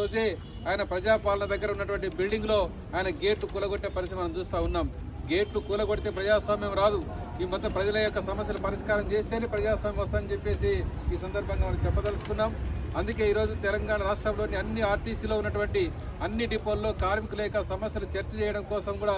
రోజే ఆయన ప్రజాపాలన దగ్గర ఉన్నటువంటి బిల్డింగ్లో ఆయన గేట్లు కూలగొట్టే పరిస్థితి మనం చూస్తూ ఉన్నాం. గేట్లు కూలగొడితే ప్రజాస్వామ్యం రాదు. ఈ మొత్తం ప్రజల యొక్క సమస్యలు పరిష్కారం చేస్తేనే ప్రజాస్వామ్యం వస్తుందని చెప్పేసి ఈ సందర్భంగా మనం చెప్పదలుచుకున్నాం. అందుకే ఈరోజు తెలంగాణ రాష్ట్రంలోని అన్ని ఆర్టీసీలో ఉన్నటువంటి అన్ని డిపోల్లో కార్మికుల యొక్క సమస్యలు చర్చ చేయడం కోసం కూడా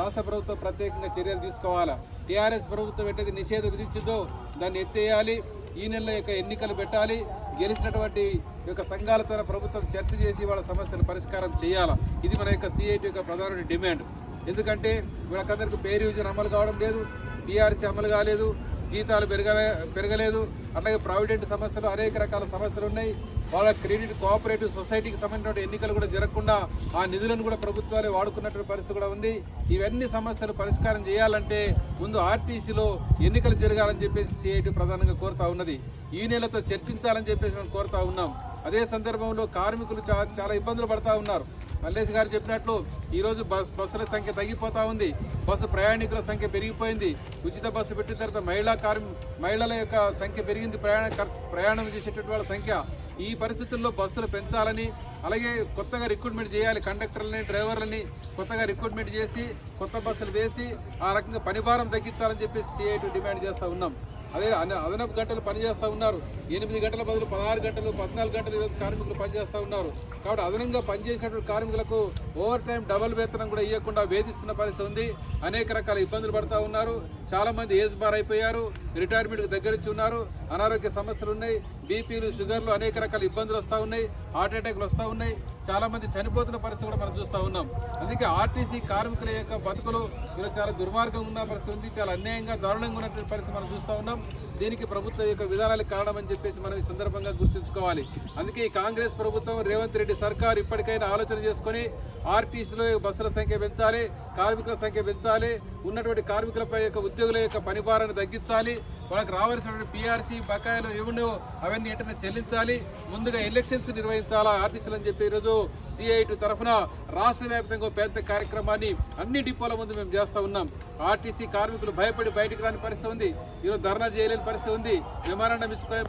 రాష్ట్ర ప్రభుత్వం ప్రత్యేకంగా చర్యలు తీసుకోవాలా? టీఆర్ఎస్ ప్రభుత్వం ఎట్టయితే నిషేధం విధించిందో దాన్ని ఎత్తేయాలి. ఈ నెల యొక్క ఎన్నికలు పెట్టాలి. గెలిచినటువంటి యొక్క సంఘాలతో ప్రభుత్వం చర్చ చేసి వాళ్ళ సమస్యలు పరిష్కారం చేయాలా? ఇది మన యొక్క సిఐటి యొక్క ప్రధాన డిమాండ్. ఎందుకంటే వీళ్ళకందరికీ పేరు విజన్ అమలు కావడం లేదు టీఆర్సీ అమలు కాలేదు. జీతాలు పెరగలే పెరగలేదు. అట్లాగే ప్రావిడెంట్ సమస్యలు అనేక రకాల సమస్యలు ఉన్నాయి. వాళ్ళ క్రెడిట్ కోఆపరేటివ్ సొసైటీకి సంబంధించిన ఎన్నికలు కూడా జరగకుండా ఆ నిధులను కూడా ప్రభుత్వాలే వాడుకున్నటువంటి పరిస్థితి కూడా ఉంది. ఇవన్నీ సమస్యలు పరిష్కారం చేయాలంటే ముందు ఆర్టీసీలో ఎన్నికలు జరగాలని చెప్పేసి సిఐటి ప్రధానంగా కోరుతా ఉన్నది. ఈ నెలతో చర్చించాలని చెప్పేసి మేము కోరుతా ఉన్నాం. అదే సందర్భంలో కార్మికులు చాలా ఇబ్బందులు పడతా ఉన్నారు. మల్లేష్ గారు చెప్పినట్లు ఈరోజు బస్ బస్సుల సంఖ్య తగ్గిపోతూ ఉంది. బస్సు ప్రయాణికుల సంఖ్య పెరిగిపోయింది. ఉచిత బస్సు పెట్టిన తర్వాత మహిళా కార్మి మహిళల యొక్క సంఖ్య పెరిగింది. ప్రయాణ ప్రయాణం చేసేటటువంటి వాళ్ళ సంఖ్య ఈ పరిస్థితుల్లో బస్సులు పెంచాలని అలాగే కొత్తగా రిక్రూట్మెంట్ చేయాలి. కండక్టర్లని డ్రైవర్లని కొత్తగా రిక్రూట్మెంట్ చేసి కొత్త బస్సులు వేసి ఆ రకంగా పనిభారం తగ్గించాలని చెప్పేసి సిఐటి డిమాండ్ చేస్తూ ఉన్నాం. అదే అదనపు గంటలు పనిచేస్తూ ఉన్నారు. ఎనిమిది గంటల బదులు పదహారు గంటలు పద్నాలుగు గంటలు ఈరోజు కార్మికులు పనిచేస్తూ ఉన్నారు. కాబట్టి అదనంగా పనిచేసినటువంటి కార్మికులకు ఓవర్ టైం డబల్ వేతనం కూడా ఇవ్వకుండా వేధిస్తున్న పరిస్థితి ఉంది. అనేక రకాల ఇబ్బందులు పడుతూ ఉన్నారు. చాలామంది ఏజ్ బార్ అయిపోయారు. రిటైర్మెంట్ దగ్గరించి ఉన్నారు. అనారోగ్య సమస్యలు ఉన్నాయి. బీపీలు షుగర్లు అనేక రకాల ఇబ్బందులు వస్తూ ఉన్నాయి. హార్ట్ అటాక్లు వస్తూ ఉన్నాయి. చాలా మంది చనిపోతున్న పరిస్థితి కూడా మనం చూస్తూ ఉన్నాం. అందుకే ఆర్టీసీ కార్మికుల యొక్క బతుకులు ఈరోజు చాలా దుర్మార్గంగా ఉన్న పరిస్థితి ఉంది. చాలా అన్యాయంగా దారుణంగా ఉన్నటువంటి పరిస్థితి మనం చూస్తూ ఉన్నాం. దీనికి ప్రభుత్వం యొక్క విధానాలకు కారణమని చెప్పేసి మనం ఈ సందర్భంగా గుర్తుంచుకోవాలి. అందుకే ఈ కాంగ్రెస్ ప్రభుత్వం రేవంత్ రెడ్డి సర్కార్ ఇప్పటికైనా ఆలోచన చేసుకొని ఆర్టీసీలో బస్సుల సంఖ్య పెంచాలి కార్మికుల సంఖ్య పెంచాలి ఉన్నటువంటి కార్మికులపై యొక్క ఉద్యోగుల యొక్క పనిభారాన్ని తగ్గించాలి వాళ్ళకి రావాల్సినటువంటి పీఆర్సీ బకాయిలు ఏముండో అవన్నీ ఏంటనే చెల్లించాలి ముందుగా ఎలక్షన్స్ నిర్వహించాలా ఆర్టీసీలు అని చెప్పి ఈరోజు సిఐటి తరఫున రాష్ట్ర వ్యాప్తంగా పెద్ద కార్యక్రమాన్ని అన్ని డిపోల ముందు మేము చేస్తూ ఉన్నాం. ఆర్టీసీ కార్మికులు భయపడి బయటకు రాని పరిస్థితి ఉంది. ఈరోజు ధర్నా చేయలేని పరిస్థితి ఉంది. మెమరాండం ఇచ్చుకునే